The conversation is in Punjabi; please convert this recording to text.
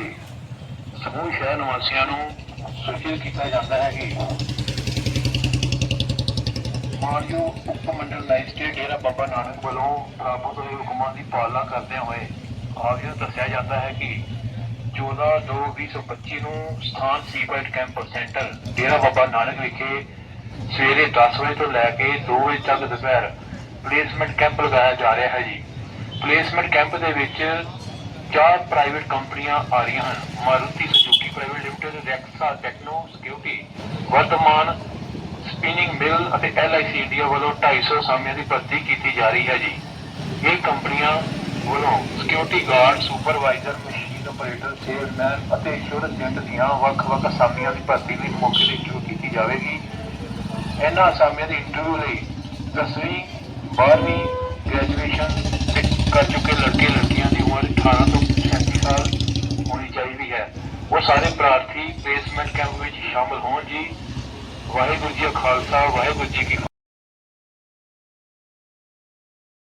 ਤੇ ਸਮੂਹ ਸ਼ਹਿਰ ਨਿਵਾਸੀਆਂ ਨੂੰ ਸੂਚਿਤ ਕੀਤਾ ਜਾਂਦਾ ਹੈ ਕਿ ਮਾਨਯੋਗ ਉਪ ਮੰਡਲ ਮੈਜਿਸਟ੍ਰੇਟ ਡੇਰਾ ਬਾਬਾ ਨਾਨਕ ਵੱਲੋਂ ਪ੍ਰਾਪਤ ਹੋਏ ਹੁਕਮਾਂ ਦੀ ਪਾਲਣਾ ਕਰਦੇ ਹੋਏ ਆਗਿਆ ਦੱਸਿਆ ਜਾਂਦਾ ਹੈ ਕਿ 14 2 2025 ਨੂੰ ਸਥਾਨ CIPET camp centre Dera Baba Nanak ਵਿਖੇ ਸਵੇਰੇ 10 ਵਜੇ ਤੋਂ ਲੈ ਕੇ 2 ਵਜੇ ਤੱਕ ਦੁਪਹਿਰ ਪਲੇਸਮੈਂਟ ਕੈਂਪ ਲਗਾਇਆ ਜਾ ਰਿਹਾ ਹੈ ਜੀ। ਪਲੇਸਮੈਂਟ ਕੈਂਪ ਦੇ ਵਿੱਚ ਚਾਰ ਪ੍ਰਾਈਵੇਟ ਕੰਪਨੀਆਂ ਆ ਰਹੀਆਂ ਹਨ। Maruti Suzuki private limited Raxa techno security Vardhman spinning mill ਅਤੇ LIC ਇੰਡੀਆ ਵੱਲੋਂ 250 ਸਾਮਿਆਂ ਦੀ ਭਰਤੀ ਕੀਤੀ ਜਾ ਰਹੀ ਹੈ ਜੀ। ਇਹ ਕੰਪਨੀਆਂ ਵੱਲੋਂ security guard supervisor machine operator salesman ਅਤੇ ਇੰਸ਼ੋਰੈਂਸ ਏਜੰਟ ਦੀਆਂ ਵੱਖ-ਵੱਖ ਅਸਾਮੀਆਂ ਦੀ ਭਰਤੀ ਲਈ ਮੌਕੇ ਤੇ ਇੰਟਰਵਿਊ ਕੀਤੀ ਜਾਵੇਗੀ। ਇਹਨਾਂ ਅਸਾਮੀਆਂ ਦੀ ਇੰਟਰਵਿਊ ਲਈ 10ਵੀਂ 12ਵੀਂ ਸਾਰੇ ਪ੍ਰਾਰਥੀ ਪਲੇਸਮੈਂਟ ਕੈਂਪ ਵਿੱਚ ਸ਼ਾਮਲ ਹੋਣ ਜੀ। ਵਾਹਿਗੁਰੂ ਜੀ ਕਾ ਖਾਲਸਾ, ਵਾਹਿਗੁਰੂ ਜੀ ਕੀ